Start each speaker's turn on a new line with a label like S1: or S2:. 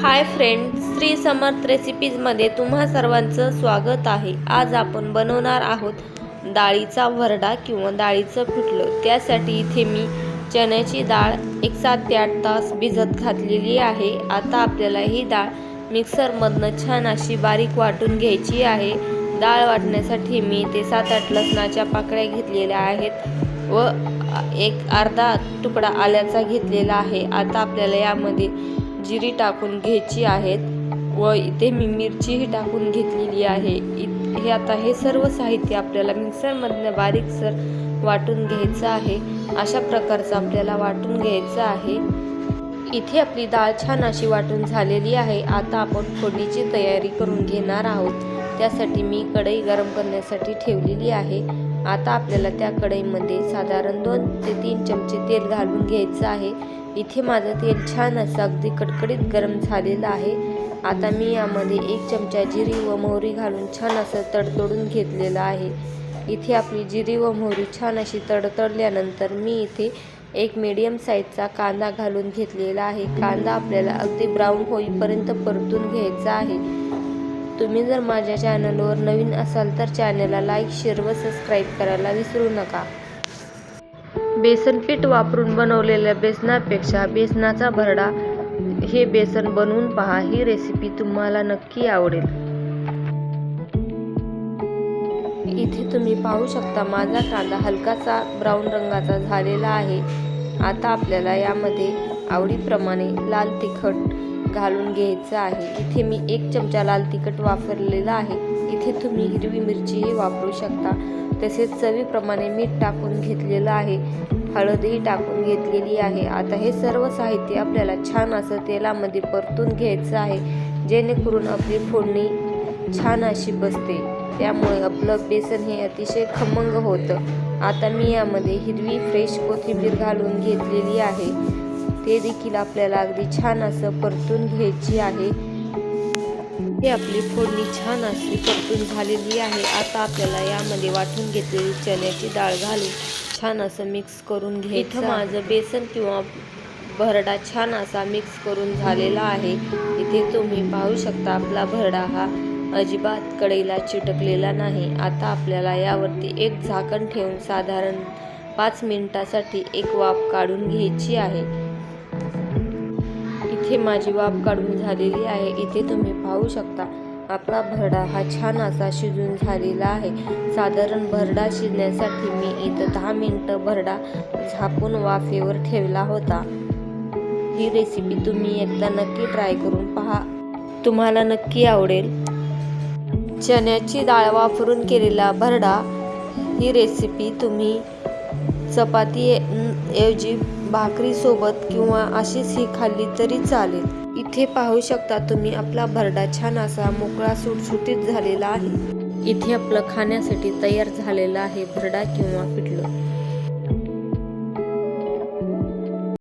S1: Hi friend Shri Samarth रेसिपीजमध्ये तुम्हा सर्वांचं स्वागत आहे. आज आपण बनवणार आहोत डाळीचा भरडा किंवा डाळीचं पिठलं. त्यासाठी इथे मी चण्याची डाळ एक सात ते आठ तास भिजत घातलेली आहे. आता आपल्याला ही डाळ मिक्सरमधनं छान अशी बारीक वाटून घ्यायची आहे. डाळ वाटण्यासाठी मी ते सात आठ लसणाच्या पाकळ्या घेतलेल्या आहेत व एक अर्धा तुकडा आल्याचा घेतलेला आहे. आता आपल्याला यामध्ये जिरी टाकून घ्यायची आहेत व इथे मी मिरचीही टाकून घेतलेली आहे. इत हे आता हे सर्व साहित्य आपल्याला मिक्सरमधनं बारीकसर वाटून घ्यायचं आहे. अशा प्रकारचं आपल्याला वाटून घ्यायचं आहे. इथे आपली डाळ छान अशी वाटून झालेली आहे. आता आपण फोडणीची तयारी करून घेणार आहोत. त्यासाठी मी कढई गरम करण्यासाठी ठेवलेली आहे. आता आपल्याला त्या कढईमध्ये साधारण दोन ते तीन चमचे तेल घालून घ्यायचं आहे. इथे माझं तेल छान असं अगदी कडकडीत गरम झालेलं आहे. आता मी यामध्ये एक चमचा जिरी व मोहरी घालून छान असं तडतडून घेतलेलं आहे. इथे आपली जिरी व मोहरी छान अशी तडतडल्यानंतर मी इथे एक मीडियम साईजचा कांदा घालून घेतलेला आहे. कांदा आपल्याला अगदी ब्राऊन होईपर्यंत परतून घ्यायचा आहे. तुम्ही जर माझ्या चॅनलवर नवीन असाल तर चॅनलला लाईक शेअर व सबस्क्राईब करायला विसरू नका. बेसन पीठ वापरून बनवलेल्या बेसनापेक्षा बेसनाचा भरडा हे बेसन बनवून पहा ही रेसिपी तुम्हाला नक्की आवडेल. इथे तुम्ही पाहू शकता माझा कांदा हलकासा ब्राऊन रंगाचा झालेला आहे. आता आपल्याला यामध्ये आवडीप्रमाणे लाल तिखट घालून घ्यायचं आहे. इथे मी एक चमचा लाल तिखट वापरलेला आहे. इथे तुम्ही हिरवी मिरचीही वापरू शकता. तसेच चवीप्रमाणे मीठ टाकून घेतलेलं आहे. हळदही टाकून घेतलेली आहे. आता हे सर्व साहित्य आपल्याला छान असं तेलामध्ये परतून घ्यायचं आहे. जेणेकरून आपली फोडणी छान अशी बसते. त्यामुळे आपलं बेसन हे अतिशय खमंग होतं. आता मी यामध्ये हिरवी फ्रेश कोथिंबीर घालून घेतलेली आहे. ते देखील आपल्याला अगदी छान असं परतून घ्यायची आहे. हे आपली फोडणी छान अशी परतून झालेली आहे. आता आपल्याला यामध्ये वाटून घेतलेली चण्याची डाळ घालून छान असं मिक्स करून घ्यायचं माझं बेसन किंवा भरडा छान असा मिक्स करून झालेला आहे. इथे तुम्ही पाहू शकता आपला भरडा हा अजिबात कढईला चिटकलेला नाही. आता आपल्याला यावरती एक झाकण ठेवून साधारण पाच मिनिटासाठी एक वाफ काढून घ्यायची आहे. इथे माझी वाफ काढून झालेली आहे. इथे तुम्ही पाहू शकता आपला भरडा हा छान असा शिजून झालेला आहे. साधारण भरडा शिजण्यासाठी मी इथं दहा मिनटं भरडा झापून वाफेवर ठेवला होता. ही रेसिपी तुम्ही एकदा नक्की ट्राय करून पहा. तुम्हाला नक्की आवडेल. चण्याची डाळ वापरून केलेला भरडा ही रेसिपी तुम्ही चपाती ऐवजी भाकरीसोबत किंवा अशीच ही खाल्ली तरी चालेल. इथे पाहू शकता तुम्ही आपला भरडा छान असा मोकळा सुटसुटीत झालेला आहे. इथे आपलं खाण्यासाठी तयार झालेलं आहे भरडा किंवा पिठलं.